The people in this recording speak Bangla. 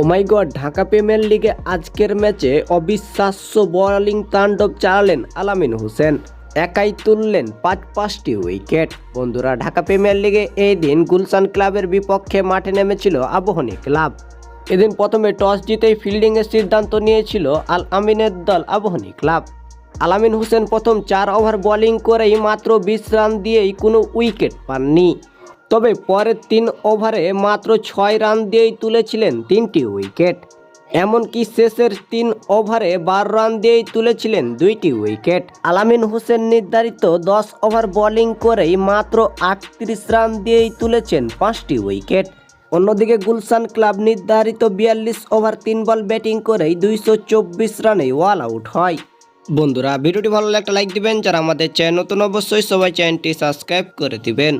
ওমাই গড, ঢাকা প্রিমিয়ার লিগে আজকের ম্যাচে অবিশ্বাস্য বোলিং তাণ্ডব চালালেন আলামিন হোসেন। একাই তুললেন পাঁচ পাঁচটি উইকেট। বন্ধুরা, ঢাকা প্রিমিয়ার লিগে এই দিন গুলশান ক্লাবের বিপক্ষে মাঠে নেমেছিল আবহনী ক্লাব। এদিন প্রথমে টস জিতেই ফিল্ডিংয়ের সিদ্ধান্ত নিয়েছিল আল আমিনের দল আবহনী ক্লাব। আলামিন হোসেন প্রথম চার ওভার বোলিং করেই মাত্র বিশ রান দিয়েই কোনো উইকেট পাননি। তবে পরের তিন ওভারে মাত্র ছয় রান দিয়েই তুলেছিলেন তিনটি উইকেট। এমনকি শেষের তিন ওভারে বারো রান দিয়েই তুলেছিলেন দুইটি উইকেট। আলামিন হোসেন নির্ধারিত দশ ওভার বোলিং করেই মাত্র আটত্রিশ রান দিয়েই তুলেছেন পাঁচটি উইকেট। অন্যদিকে গুলশান ক্লাব নির্ধারিত বিয়াল্লিশ ওভার তিন বল ব্যাটিং করেই দুইশো চব্বিশ রানে ওয়াল আউট হয়। বন্ধুরা, ভিডিওটি ভালো লাগলে একটা লাইক দিবেন। যারা আমাদের চ্যানেল নতুন, অবশ্যই সবাই চ্যানেলটি সাবস্ক্রাইব করে দিবেন।